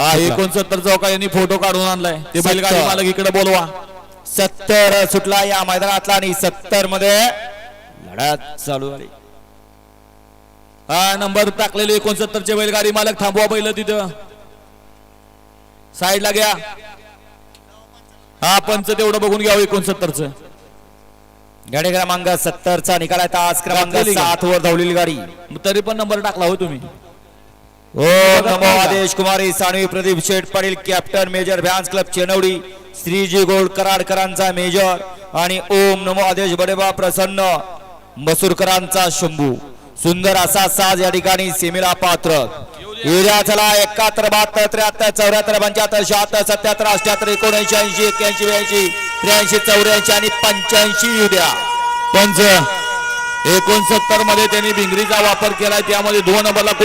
हा एकोणसत्तर चौका यांनी फोटो काढून आणलाय. ते बैलगाडी. मालक इकडे बोलवा. सत्तर सुटला या मैदानातला आणि सत्तरमध्ये लढत चालू झाली. हा नंबर टाकलेले एकोणसत्तरचे बैलगाडी मालक. थांबवा बैल तिथं. साईडला घ्या. हा पंच तेवढं बघून घ्यावं एकोणसत्तरच. गाडी क्रमांक सत्तर चा निकाल आहे. तास क्रमांक? सात वर धावलेली गाडी. तरी पण नंबर टाकला हो तुम्ही. ओ नमो आदेश कुमारी सानवी प्रदीप शेठ पाटील कॅप्टन मेजर भ्यान्स क्लब चेनवडी श्रीजी गोल्ड कराडकरांचा मेजर आणि ओम नमो आदेश बडेबा प्रसन्न मसूरकरांचा शंभू. सुंदर असा साज या ठिकाणी सेमीला पात्र. युरिया चला एकाहत्तर बहात्तर त्र्याहत्तर चौऱ्याहत्तर पंच्याहत्तर शहात्तर सत्याहत्तर अठ्याहत्तर एकोणऐंशी ऐंशी एक्क्याऐंशी ब्याऐंशी त्र्याऐंशी चौऱ्याऐंशी आणि पंच्याऐंशी युद्या पंच एकोणसत्तरमध्ये त्यांनी भिंगरीचा वापर केलाय त्यामध्ये दोन नंबरला